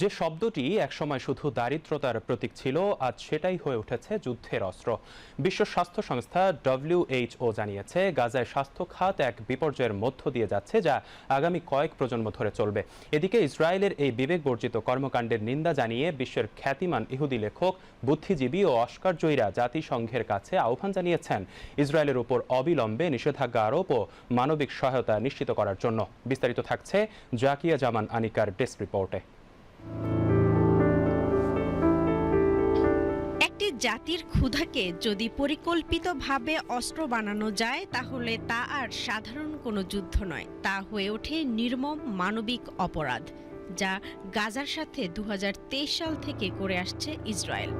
যে শব্দটি একসময় শুধু দারিদ্রতার প্রতীক ছিল, আজ সেটাই হয়ে উঠেছে যুদ্ধের অস্ত্র। বিশ্ব স্বাস্থ্য সংস্থা ডব্লিউএইচও জানিয়েছে, গাজায় স্বাস্থ্য খাত এক বিপর্যয়ের মধ্য দিয়ে যাচ্ছে যা আগামী কয়েক প্রজন্ম ধরে চলবে। এদিকে ইসরায়েলের এই বিবেক বর্জিত কর্মকাণ্ডের নিন্দা জানিয়ে বিশ্বের খ্যাতিমান ইহুদি লেখক, বুদ্ধিজীবী ও অস্কার জয়ীরা জাতিসংঘের কাছে আহ্বান জানিয়েছেন ইসরায়েলের উপর অবিলম্বে নিষেধাজ্ঞা আরোপ ও মানবিক সহায়তা নিশ্চিত করার জন্য। বিস্তারিত থাকছে জাকিয়া জামান আনিকার ডেস্ক রিপোর্টে। একটি জাতির ক্ষুধাকে যদি পরিকল্পিতভাবে অস্ত্র বানানো যায়, তাহলে তা আর সাধারণ কোনো যুদ্ধ নয়। তা হয়ে ওঠে নির্মম মানবিক অপরাধ, যা গাজার সাথে দু হাজার তেইশ সাল থেকে করে আসছে ইসরায়েল।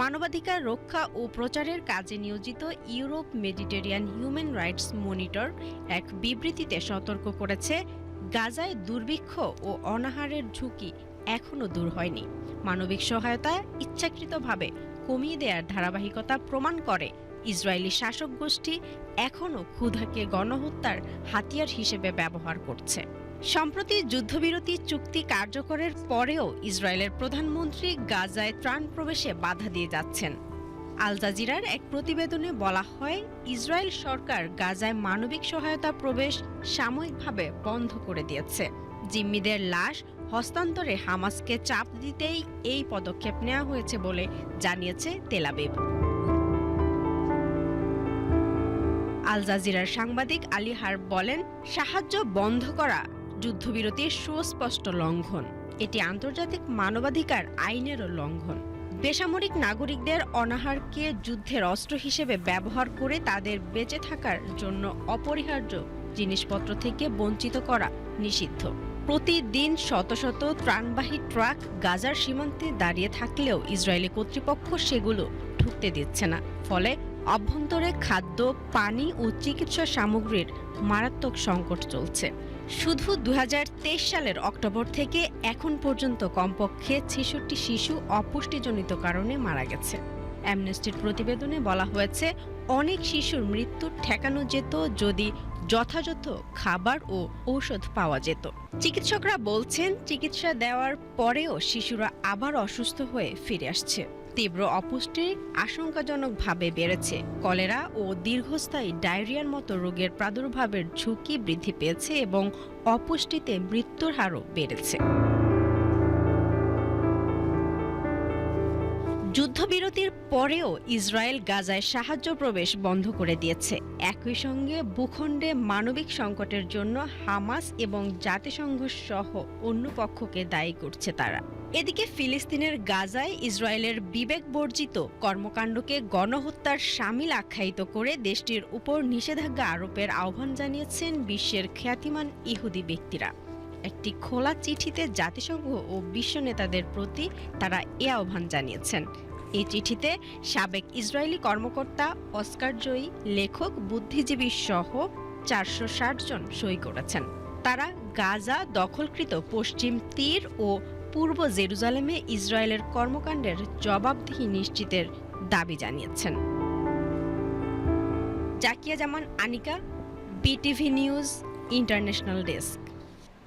মানবাধিকার রক্ষা ও প্রচারের কাজে নিয়োজিত Europe Mediterranean human rights monitor এক বিবৃতিতে সতর্ক করেছে গাজায় দুর্ভিক্ষ ও অনাহারের ঝুঁকি এখনও দূর হয়নি। মানবিক সহায়তা ইচ্ছাকৃতভাবে কমিয়ে দেওয়ার ধারাবাহিকতা প্রমাণ করে, ইসরায়েলি শাসক গোষ্ঠী এখনও ক্ষুধাকে গণহত্যার হাতিয়ার হিসেবে ব্যবহার করছে। সম্প্রতি যুদ্ধবিরতি চুক্তি কার্যকরের পরেও ইসরায়েলের প্রধানমন্ত্রী গাজায় ত্রাণ প্রবেশে বাধা দিয়ে যাচ্ছেন। আল জাজিরার এক প্রতিবেদনে বলা হয়, ইসরায়েল সরকার গাজায় মানবিক সহায়তা প্রবেশ সাময়িকভাবে বন্ধ করে দিয়েছে। জিম্মিদের লাশ হস্তান্তরে হামাসকে চাপ দিতেই এই পদক্ষেপ নেওয়া হয়েছে বলে জানিয়েছে তেলাবিব আল জাজিরার সাংবাদিক আলী হার্ব বলেন, সাহায্য বন্ধ করা যুদ্ধবিরতির সুস্পষ্ট লঙ্ঘন। এটি আন্তর্জাতিক মানবাধিকার আইনেরও লঙ্ঘন। বেসামরিক নাগরিকদের অনাহারকে যুদ্ধের অস্ত্র হিসেবে ব্যবহার করে তাদের বেঁচে থাকার জন্য অপরিহার্য জিনিসপত্র থেকে বঞ্চিত করা নিষিদ্ধ। প্রতিদিন শত শত ত্রাণবাহী ট্রাক গাজার সীমান্তে দাঁড়িয়ে থাকলেও ইসরায়েলি কর্তৃপক্ষ সেগুলো ঢুকতে দিচ্ছে না। ফলে অভ্যন্তরে খাদ্য, পানি ও চিকিৎসা সামগ্রীর মারাত্মক সংকট চলছে। শুধু দু হাজার তেইশ সালের অক্টোবর থেকে এখন পর্যন্ত কমপক্ষে ছেষট্টি শিশু অপুষ্টিজনিত কারণে মারা গেছে। অ্যামনেস্টির প্রতিবেদনে বলা হয়েছে, অনেক শিশুর মৃত্যু ঠেকানো যেত যদি যথাযথ খাবার ও ঔষধ পাওয়া যেত। চিকিৎসকরা বলছেন, চিকিৎসা দেওয়ার পরেও শিশুরা আবার অসুস্থ হয়ে ফিরে আসছে। তীব্র অপুষ্টি আশঙ্কাজনকভাবে বেড়েছে। কলেরা ও দীর্ঘস্থায়ী ডায়রিয়ার মতো রোগের প্রাদুর্ভাবের ঝুঁকি বৃদ্ধি পেয়েছে এবং অপুষ্টিতে মৃত্যুর হারও বেড়েছে। যুদ্ধবিরতির পরেও ইসরায়েল গাজায় সাহায্য প্রবেশ বন্ধ করে দিয়েছে। একই সঙ্গে ভূখণ্ডে মানবিক সংকটের জন্য হামাস এবং জাতিসংঘ সহ অন্য পক্ষকে দায়ী করছে তারা। এদিকে ফিলিস্তিনের গাজায় ইসরায়েলের বিবেক বর্জিত কর্মকাণ্ডকে গণহত্যার সামিল আখ্যায়িত করে দেশটির উপর নিষেধাজ্ঞা আরোপের আহ্বান জানিয়েছেন বিশ্বের খ্যাতিমান ইহুদি ব্যক্তিরা। একটি খোলা চিঠিতে জাতিসংঘ ও বিশ্ব নেতাদের প্রতি তারা এ আহ্বান জানিয়েছেন। এই চিঠিতে সাবেক ইসরায়েলি কর্মকর্তা, অস্কার জয়ী লেখক, বুদ্ধিজীবী সহ চারশো ষাট জন সই করেছেন। তারা গাজা দখলকৃত পশ্চিম তীর ও পূর্ব জেরুজালেমে ইসরায়েলের কর্মকাণ্ডের জবাবদিহি নিশ্চিতের দাবি জানিয়েছেন। Zakia Zaman, Anika, BTV news, international desk.